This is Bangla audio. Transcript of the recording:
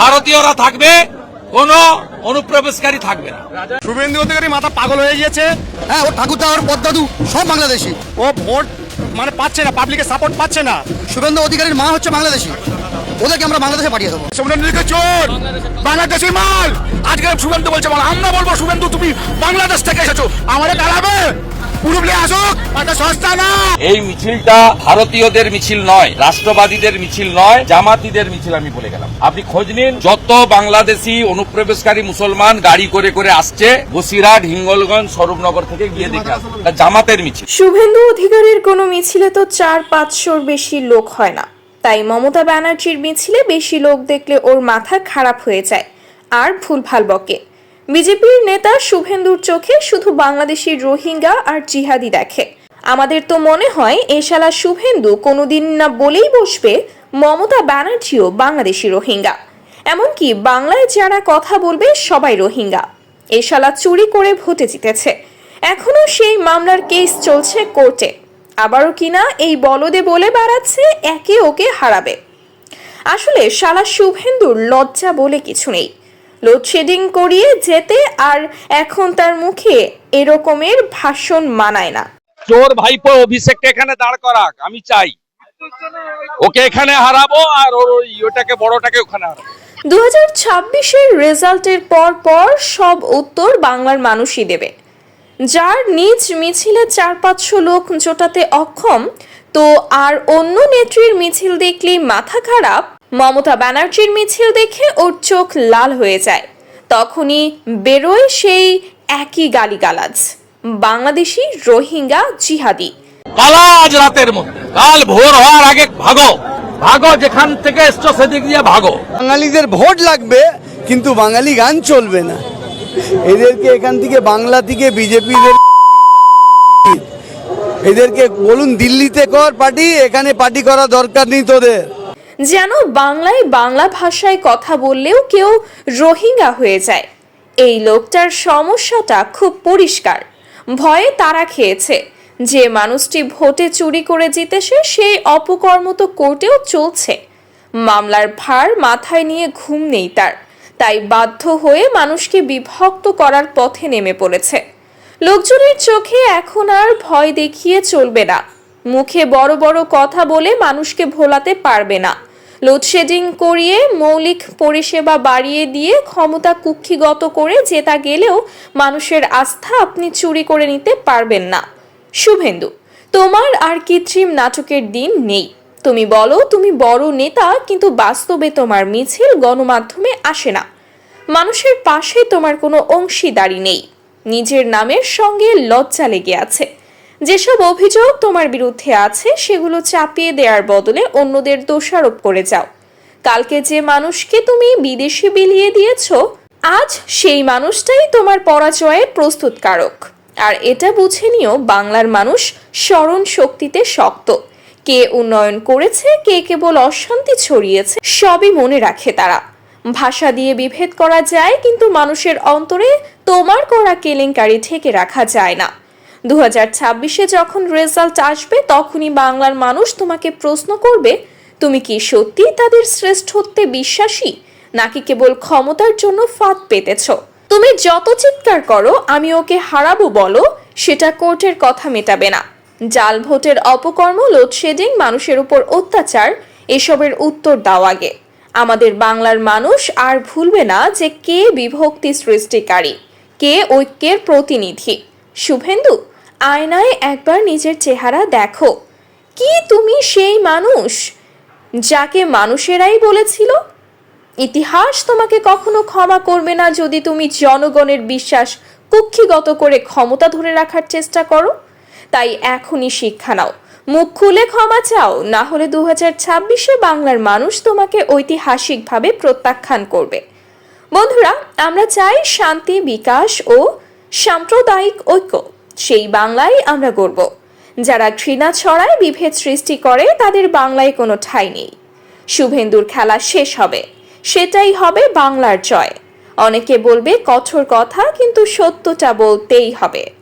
ভারতীয়রা থাকবে কোন অনুপ্রবেশকারী থাকবে না। শুভেন্দু অধিকারী মাথা পাগল হয়ে গিয়েছে। হ্যাঁ ওর ঠাকুরদা ওর পদ্মাদু সব বাংলাদেশি। ও ভোট মানে পাচ্ছে না পাবলিকের সাপোর্ট পাচ্ছে না। শুভেন্দু অধিকারীর মা হচ্ছে বাংলাদেশি। ওদেরকে আমরা বাংলাদেশে পাঠিয়ে দেবো। শুভেন্দু অধিকারী চোর! বাংলাদেশের মাল! আজকে শুভেন্দু বলছে বল আমরা বলব শুভেন্দু তুমি বাংলাদেশ থেকে এসেছ। আমাদের কালাবে পুরুলিয়ে আসুক এটা সস্তা না। এই মিছিলটা ভারতীয়দের মিছিল নয় রাষ্ট্রবাদীদের মিছিল নয় জামাতিদের মিছিল আমি বলে গেলাম। আপনি খোঁজ নিন যত বাংলাদেশি অনুপ্রবেশকারী মুসলমান গাড়ি করে করে আসছে বসিরহাট হিঙ্গলগঞ্জ স্বরূপনগর থেকে গিয়ে দেখে আসছে জামাতের মিছিল। শুভেন্দু অধিকারীর কোনো মিছিলে তো চার পাঁচশোর বেশি লোক হয় না। তাই মমতা ব্যানার্জির মিছিলে বেশি লোক দেখলে ওর মাথা খারাপ হয়ে যায় আর ভুলভাল বকে। বিজেপির নেতা শুভেন্দুর চোখে শুধু বাংলাদেশি রোহিঙ্গা আর জিহাদি দেখে। আমাদের তো মনে হয় এ শালা শুভেন্দু কোনোদিন না বলেই বসবে মমতা ব্যানার্জিও বাংলাদেশি রোহিঙ্গা। এমনকি বাংলায় যারা কথা বলবে সবাই রোহিঙ্গা। এ শালা চুরি করে ভোটে জিতেছে। এখনও সেই মামলার কেস চলছে কোর্টে। আবারও কিনা এই বলদে বলে বেড়াচ্ছে, একে ওকে হারাবে। আসলে শালা শুভেন্দুর লজ্জা বলে কিছু নেই। লোডশেডিং করিয়ে যেতে আর এখন তার মুখে এরকমের ভাষণ মানায় না। চোর ভাইপো অভিষেককে এখানে দাঁড় করাক আমি চাই। ওকে এখানে হারাবো আর ওই ওটাকে বড়টাকে ওখানে হারাবো। দু হাজার ছাব্বিশের রেজাল্টের পর পর সব উত্তর বাংলার মানুষই দেবে। যার নিজ মিছিলে চার পাঁচশো লোক জোটাতে অক্ষম তো আর অন্য নেত্রীর মিছিল দেখলেই মাথা খারাপ মমতা ব্যানার্জির মিছিল দেখে ওর চোখ লাল হয়ে যায়। তখনই বেরোয় সেই একই গালি গালিগালাজ। বাংলাদেশি রোহিঙ্গা জিহাদি। পালা রাতের মধ্যে। কাল ভোর হওয়ার আগে ভাগো। ভাগো যেখান থেকে এসছো সেদিক দিয়ে ভাগো। বাঙালিদের ভোট লাগবে কিন্তু বাঙালি গান চলবে না। এদেরকে এখান থেকে বাংলা থেকে বিজেপিদের এদেরকে বলুন দিল্লিতে কর পার্টি এখানে পার্টি করা দরকার নেই তোদের। যেন বাংলায় বাংলা ভাষায় কথা বললেও কেউ রোহিঙ্গা হয়ে যায়। এই লোকটার সমস্যাটা খুব পরিষ্কার। ভয়ে তারা খেয়েছে। যে মানুষটি ভোটে চুরি করে জিতেছে, সেই অপকর্ম তো কোর্টেও চলছে। মামলার ভার মাথায় নিয়ে ঘুম নেই তার। তাই বাধ্য হয়ে মানুষকে বিভক্ত করার পথে নেমে পড়েছে। লোকজনের চোখে এখন আর ভয় দেখিয়ে চলবে না। মুখে বড় বড় কথা বলে মানুষকে ভোলাতে পারবে না। লোডশেডিং করিয়ে মৌলিক পরিষেবা বাড়িয়ে দিয়ে ক্ষমতা কুক্ষিগত করে জেতা গেলেও মানুষের আস্থা আপনি চুরি করে নিতে পারবেন না। শুভেন্দু, তোমার আর কৃত্রিম নাটকের দিন নেই। তুমি বলো, তুমি বড় নেতা, কিন্তু বাস্তবে তোমার মিছিল গণমাধ্যমে আসে না। মানুষের পাশে তোমার কোনো অংশীদারি নেই। নিজের নামের সঙ্গে লজ্জা লেগে আছে। যেসব অভিযোগ তোমার বিরুদ্ধে আছে, সেগুলো চাপিয়ে দেওয়ার বদলে অন্যদের দোষারোপ করে যাও। কালকে যে মানুষকে তুমি বিদেশে বিলিয়ে দিয়েছ, আজ সেই মানুষটাই তোমার পরাজয়ের প্রস্তুতকারক। আর এটা বুঝে নিও, বাংলার মানুষ স্মরণ শক্তিতে শক্ত। কে উন্নয়ন করেছে, কে কেবল অশান্তি ছড়িয়েছে, সবই মনে রাখে তারা। ভাষা দিয়ে বিভেদ করা যায়, কিন্তু মানুষের অন্তরে তোমার করা কেলেঙ্কারি ঠেকে রাখা যায় না। দু হাজার ছাব্বিশে যখন রেজাল্ট আসবে, তখনই বাংলার মানুষ তোমাকে প্রশ্ন করবে, তুমি কি সত্যি তাদের শ্রেষ্ঠত্বে বিশ্বাসী? নাকি কেবল ক্ষমতার জন্য ফাঁদ পেতেছ? তুমি যত চিৎকার করো, আমি ওকে হারাবো বলো, সেটা কোর্টের কথা মেটাবে না। জাল ভোটের অপকর্ম, লোডশেডিং, মানুষের উপর অত্যাচার, এসবের উত্তর দাও আগে। আমাদের বাংলার মানুষ আর ভুলবে না যে কে বিভক্তি সৃষ্টিকারী, কে ঐক্যের প্রতিনিধি। শুভেন্দু আয়নায় একবার নিজের চেহারা দেখো। কি তুমি সেই মানুষ যাকে মানুষেরাই বলেছিল? ইতিহাস তোমাকে কখনো ক্ষমা করবে না যদি তুমি জনগণের বিশ্বাস কুক্ষিগত করে ক্ষমতা ধরে রাখার চেষ্টা করো। তাই এখনই শিক্ষা নাও। মুখ খুলে ক্ষমা চাও, না হলে দু ছাব্বিশে বাংলার মানুষ তোমাকে ঐতিহাসিকভাবে প্রত্যাখ্যান করবে। বন্ধুরা, আমরা চাই শান্তি, বিকাশ ও সাম্প্রদায়িক ঐক্য। সেই বাংলায় আমরা গড়ব। যারা ঘৃণা ছড়ায় বিভেদ সৃষ্টি করে, তাদের বাংলায় কোনো ঠাঁই নেই। শুভেন্দুর খেলা শেষ হবে। সেটাই হবে বাংলার জয়। অনেকে বলবে কঠোর কথা, কিন্তু সত্যটা বলতেই হবে।